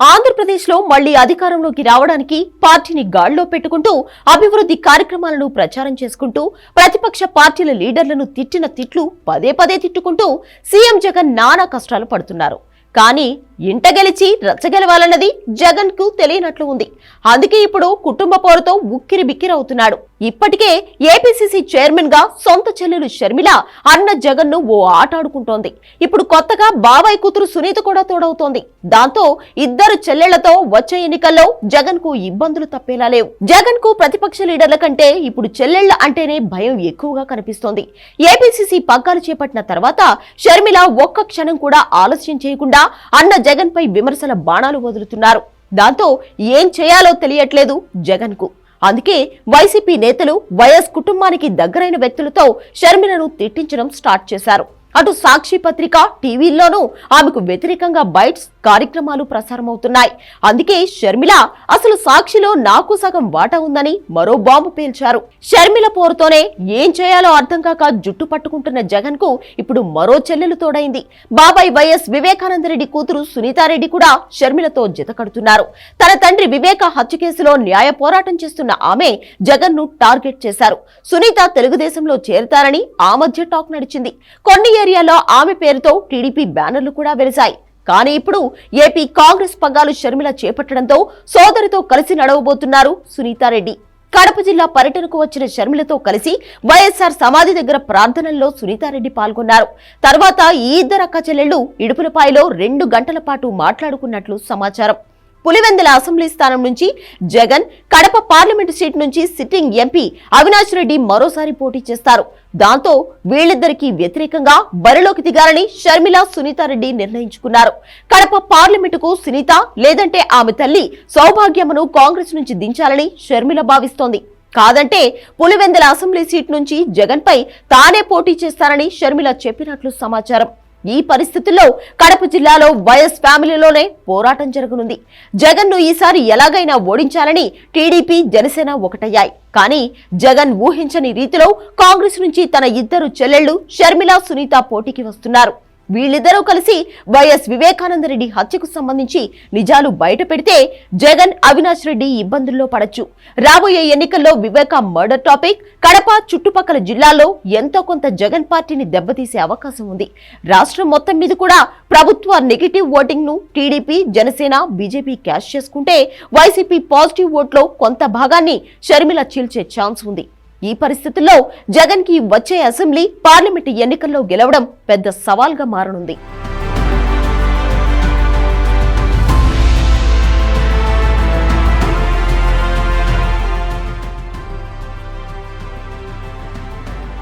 ఆంధ్రప్రదేశ్లో మళ్ళీ అధికారంలోకి రావడానికి పార్టీని గాడిలో పెట్టుకుంటూ అభివృద్ధి కార్యక్రమాలను ప్రచారం చేసుకుంటూ ప్రతిపక్ష పార్టీల లీడర్లను తిట్టిన తిట్లు పదే పదే తిట్టుకుంటూ సీఎం జగన్ నానా కష్టాలు పడుతున్నారు. కానీ ఇంట గెలిచి రచ్చగెలవాలన్నది జగన్కు తెలియనట్లు ఉంది. అందుకే ఇప్పుడు కుటుంబ పోరుతో ఉక్కిరి బిక్కిరవుతున్నాడు ఇప్పటికే ఏపీసీసీ చైర్మన్గా సొంత చెల్లెలు షర్మిల అన్న జగన్ను ఓ ఆట ఆడుకుంటోంది. ఇప్పుడు కొత్తగా బాబాయ్ కూతురు సునీత కూడా తోడవుతోంది. దాంతో ఇద్దరు చెల్లెళ్ళతో వచ్చే ఎన్నికల్లో జగన్కు ఇబ్బందులు తప్పేలా లేవు. జగన్కు ప్రతిపక్ష లీడర్ల కంటే ఇప్పుడు చెల్లెళ్ళ అంటేనే భయం ఎక్కువగా కనిపిస్తోంది. ఏపీసీసీ పగ్గాలు చేపట్టిన తర్వాత షర్మిల ఒక్క క్షణం కూడా ఆలస్యం చేయకుండా అన్న జగన్ పై విమర్శల బాణాలు వదులుతున్నారు. దాంతో ఏం చేయాలో తెలియట్లేదు జగన్కు అందుకే వైసీపీ నేతలు వైఎస్ కుటుంబానికి దగ్గరైన వ్యక్తులతో షర్మిలను తిట్టించడం స్టార్ట్ చేశారు. అటు సాక్షి పత్రిక టీవీల్లోనూ ఆమెకు వ్యతిరేకంగా బైట్స్ కార్యక్రమాలు ప్రసారమవుతున్నాయి. అందుకే షర్మిల అసలు సాక్షిలో నాకు సగం వాటా ఉందని మరో బాంబు పేల్చారు. షర్మిల పోరుతోనే ఏం చేయాలో అర్థం కాక జుట్టు పట్టుకుంటున్న జగన్కు ఇప్పుడు మరో చెల్లెలు తోడైంది. బాబాయ్ వైఎస్ వివేకానందరెడ్డి కూతురు సునీతారెడ్డి కూడా షర్మిలతో జతకడుతున్నారు తన తండ్రి వివేక హత్య కేసులో న్యాయ పోరాటం చేస్తున్న ఆమె జగన్ను టార్గెట్ చేశారు. సునీత తెలుగుదేశంలో చేరతారని ఆ మధ్య టాక్ నడిచింది. కొన్ని ఏరియాలో ఆమె పేరుతో టీడీపీ బ్యానర్లు కూడా వెలిశాయి. కానీ ఇప్పుడు ఏపీ కాంగ్రెస్ పగ్గాలు షర్మిల చేపట్టడంతో సోదరితో కలిసి నడవబోతున్నారు సునీతారెడ్డి. కడప జిల్లా పర్యటనకు వచ్చిన షర్మిలతో కలిసి వైఎస్ఆర్ సమాధి దగ్గర ప్రార్థనల్లో సునీతారెడ్డి పాల్గొన్నారు. తర్వాత ఈ ఇద్దరు అక్క చెల్లెళ్ళు ఇడుపులపాయలో రెండు గంటల పాటు మాట్లాడుకున్నట్లు సమాచారం. పులివెందుల అసెంబ్లీ స్థానం నుంచి జగన్ కడప పార్లమెంటు సీట్ నుంచి సిట్టింగ్ ఎంపీ అవినాష్ రెడ్డి మరోసారి పోటీ చేస్తారు. దాంతో వీళ్ళిద్దరికీ వ్యతిరేకంగా బరిలోకి దిగాలని షర్మిల సునీతారెడ్డి నిర్ణయించుకున్నారు. కడప పార్లమెంటుకు సునీత లేదంటే ఆమె తల్లి సౌభాగ్యమును కాంగ్రెస్ నుంచి దించాలని షర్మిల భావిస్తోంది. కాదంటే పులివెందుల అసెంబ్లీ సీట్ నుంచి జగన్ పై తానే పోటీ చేస్తారని షర్మిల చెప్పినట్లు సమాచారం. ఈ పరిస్థితుల్లో కడప జిల్లాలో వైఎస్ ఫ్యామిలీలోనే పోరాటం జరగనుంది. జగన్ను ఈసారి ఎలాగైనా ఓడించాలని టీడీపీ జనసేన ఒకటయ్యాయి. కానీ జగన్ ఊహించని రీతిలో కాంగ్రెస్ నుంచి తన ఇద్దరు చెల్లెళ్ళు షర్మిల సునీత పోటీకి వస్తున్నారు. వీళ్ళిద్దరూ కలిసి వైఎస్ వివేకానందరెడ్డి హత్యకు సంబంధించి నిజాలు బయట పెడితే జగన్ అవినాష్ రెడ్డి ఇబ్బందుల్లో పడచ్చు. రాబోయే ఎన్నికల్లో వివేక మర్డర్ టాపిక్ కడప చుట్టుపక్కల జిల్లాలో ఎంతో కొంత జగన్ పార్టీని దెబ్బతీసే అవకాశం ఉంది. రాష్ట్రం మొత్తం మీద కూడా ప్రభుత్వ నెగిటివ్ ఓటింగ్ను టీడీపీ జనసేన బీజేపీ క్యాష్ చేసుకుంటే వైసీపీ పాజిటివ్ ఓట్లో కొంత భాగాన్ని షర్మిల చీల్చే ఛాన్స్ ఉంది. ఈ పరిస్థితుల్లో జగన్కి వచ్చే అసెంబ్లీ పార్లమెంటు ఎన్నికల్లో గెలవడం పెద్ద సవాల్గా మారనుంది.